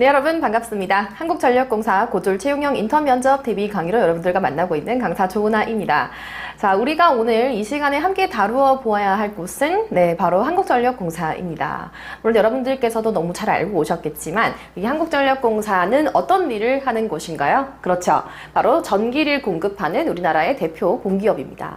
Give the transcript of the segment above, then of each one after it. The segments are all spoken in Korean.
네, 여러분 반갑습니다. 한국전력공사 고졸 채용형 인턴 면접 대비 강의로 여러분들과 만나고 있는 강사 조은아입니다. 자, 우리가 오늘 이 시간에 함께 다루어 보아야 할 곳은 네, 바로 한국전력공사입니다. 물론 여러분들께서도 너무 잘 알고 오셨겠지만 이 한국전력공사는 어떤 일을 하는 곳인가요? 그렇죠. 바로 전기를 공급하는 우리나라의 대표 공기업입니다.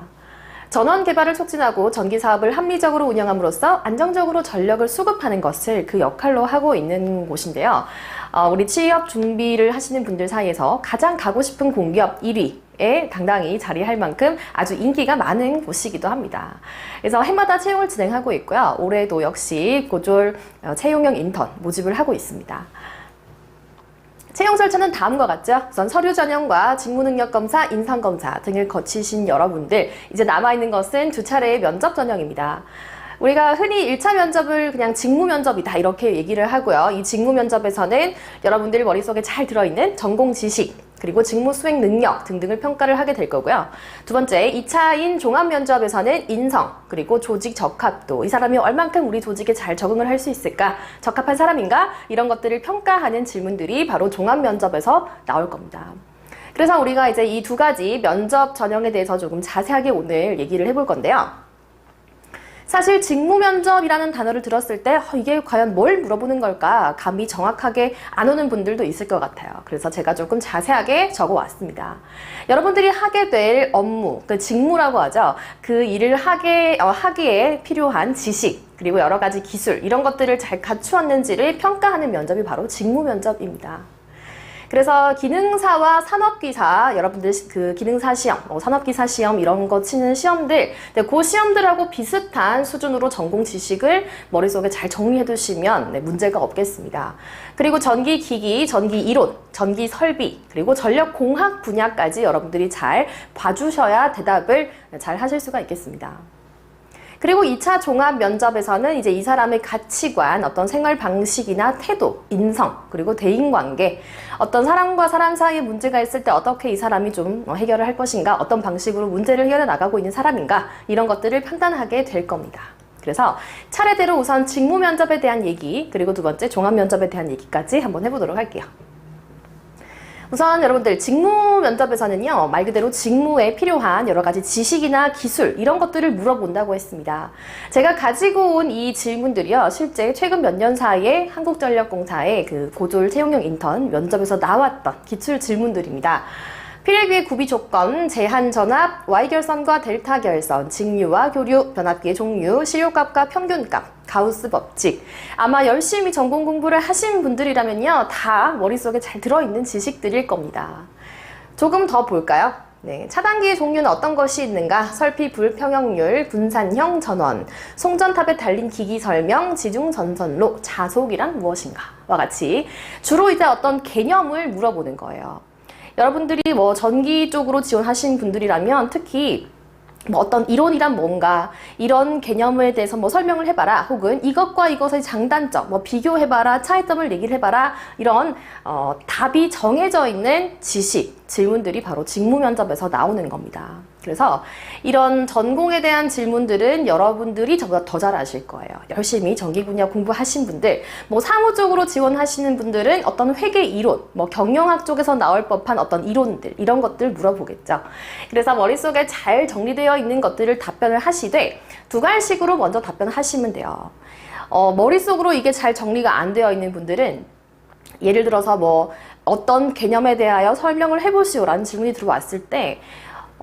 전원 개발을 촉진하고 전기 사업을 합리적으로 운영함으로써 안정적으로 전력을 수급하는 것을 그 역할로 하고 있는 곳인데요. 어, 우리 취업 준비를 하시는 분들 사이에서 가장 가고 싶은 공기업 1위 에 당당히 자리할 만큼 아주 인기가 많은 곳이기도 합니다. 그래서 해마다 채용을 진행하고 있고요. 올해도 역시 고졸 어, 채용형 인턴 모집을 하고 있습니다. 채용 절차는 다음과 같죠. 우선 서류 전형과 직무 능력 검사, 인성 검사 등을 거치신 여러분들 이제 남아 있는 것은 두 차례의 면접 전형입니다. 우리가 흔히 1차 면접을 그냥 직무 면접이다 이렇게 얘기를 하고요. 이 직무 면접에서는 여러분들 머릿속에 잘 들어있는 전공 지식, 그리고 직무 수행 능력 등등을 평가를 하게 될 거고요. 두 번째, 2차인 종합 면접에서는 인성, 그리고 조직 적합도. 이 사람이 얼만큼 우리 조직에 잘 적응을 할 수 있을까? 적합한 사람인가? 이런 것들을 평가하는 질문들이 바로 종합 면접에서 나올 겁니다. 그래서 우리가 이제 이 두 가지 면접 전형에 대해서 조금 자세하게 오늘 얘기를 해볼 건데요. 사실 직무 면접이라는 단어를 들었을 때 어, 이게 과연 뭘 물어보는 걸까 감이 정확하게 안 오는 분들도 있을 것 같아요. 그래서 제가 조금 자세하게 적어 왔습니다. 여러분들이 하게 될 업무, 그 직무라고 하죠. 그 일을 하게 어, 하기에 필요한 지식 그리고 여러 가지 기술 이런 것들을 잘 갖추었는지를 평가하는 면접이 바로 직무 면접입니다. 그래서 기능사와 산업기사 여러분들 그 기능사 시험, 뭐 산업기사 시험 이런 거 치는 시험들, 네, 그 시험들하고 비슷한 수준으로 전공 지식을 머릿속에 잘 정리해 두시면 네, 문제가 없겠습니다. 그리고 전기 기기, 전기 이론, 전기 설비, 그리고 전력 공학 분야까지 여러분들이 잘 봐주셔야 대답을 잘 하실 수가 있겠습니다. 그리고 2차 종합 면접에서는 이제 이 사람의 가치관, 어떤 생활 방식이나 태도, 인성, 그리고 대인 관계, 어떤 사람과 사람 사이에 문제가 있을 때 어떻게 이 사람이 좀 해결을 할 것인가, 어떤 방식으로 문제를 해결해 나가고 있는 사람인가, 이런 것들을 판단하게 될 겁니다. 그래서 차례대로 우선 직무 면접에 대한 얘기, 그리고 두 번째 종합 면접에 대한 얘기까지 한번 해보도록 할게요. 우선 여러분들 직무 면접에서는요 말 그대로 직무에 필요한 여러 가지 지식이나 기술 이런 것들을 물어본다고 했습니다. 제가 가지고 온 이 질문들이요 실제 최근 몇 년 사이에 한국전력공사의 그 고졸 채용형 인턴 면접에서 나왔던 기출 질문들입니다. 필기의 구비 조건, 제한 전압, Y 결선과 델타 결선, 직류와 교류, 변압기의 종류, 시료값과 평균값, 가우스 법칙. 아마 열심히 전공 공부를 하신 분들이라면요, 다 머릿속에 잘 들어있는 지식들일 겁니다. 조금 더 볼까요? 네, 차단기의 종류는 어떤 것이 있는가? 설피 불평형률, 분산형 전원, 송전탑에 달린 기기 설명, 지중 전선로, 자속이란 무엇인가? 와 같이 주로 이제 어떤 개념을 물어보는 거예요. 여러분들이 뭐 전기 쪽으로 지원하신 분들이라면 특히 뭐 어떤 이론이란 뭔가 이런 개념에 대해서 뭐 설명을 해봐라 혹은 이것과 이것의 장단점 뭐 비교해봐라 차이점을 얘기를 해봐라 이런 어, 답이 정해져 있는 지식 질문들이 바로 직무 면접에서 나오는 겁니다. 그래서 이런 전공에 대한 질문들은 여러분들이 저보다 더 잘 아실 거예요. 열심히 전기 분야 공부하신 분들, 뭐 사무 쪽으로 지원하시는 분들은 어떤 회계 이론, 뭐 경영학 쪽에서 나올 법한 어떤 이론들, 이런 것들 물어보겠죠. 그래서 머릿속에 잘 정리되어 있는 것들을 답변을 하시되 두 갈식으로 먼저 답변하시면 돼요. 어, 머릿속으로 이게 잘 정리가 안 되어 있는 분들은 예를 들어서 뭐 어떤 개념에 대하여 설명을 해보시오라는 질문이 들어왔을 때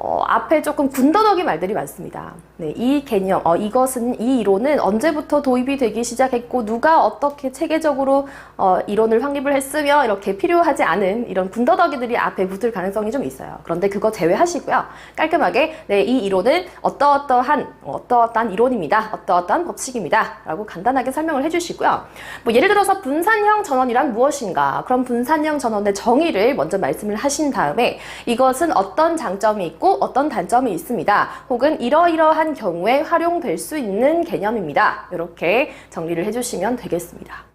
어, 앞에 조금 군더더기 말들이 많습니다. 네, 이 개념, 어, 이것은 이 이론은 언제부터 도입이 되기 시작했고 누가 어떻게 체계적으로 어, 이론을 확립을 했으며 이렇게 필요하지 않은 이런 군더더기들이 앞에 붙을 가능성이 좀 있어요. 그런데 그거 제외하시고요. 깔끔하게 네, 이 이론은 어떠어떠한 어떠어떠한 이론입니다. 어떠어떠한 법칙입니다.라고 간단하게 설명을 해주시고요. 뭐 예를 들어서 분산형 전원이란 무엇인가? 그럼 분산형 전원의 정의를 먼저 말씀을 하신 다음에 이것은 어떤 장점이 있고 어떤 단점이 있습니다. 혹은 이러이러한 경우에 활용될 수 있는 개념입니다. 이렇게 정리를 해주시면 되겠습니다.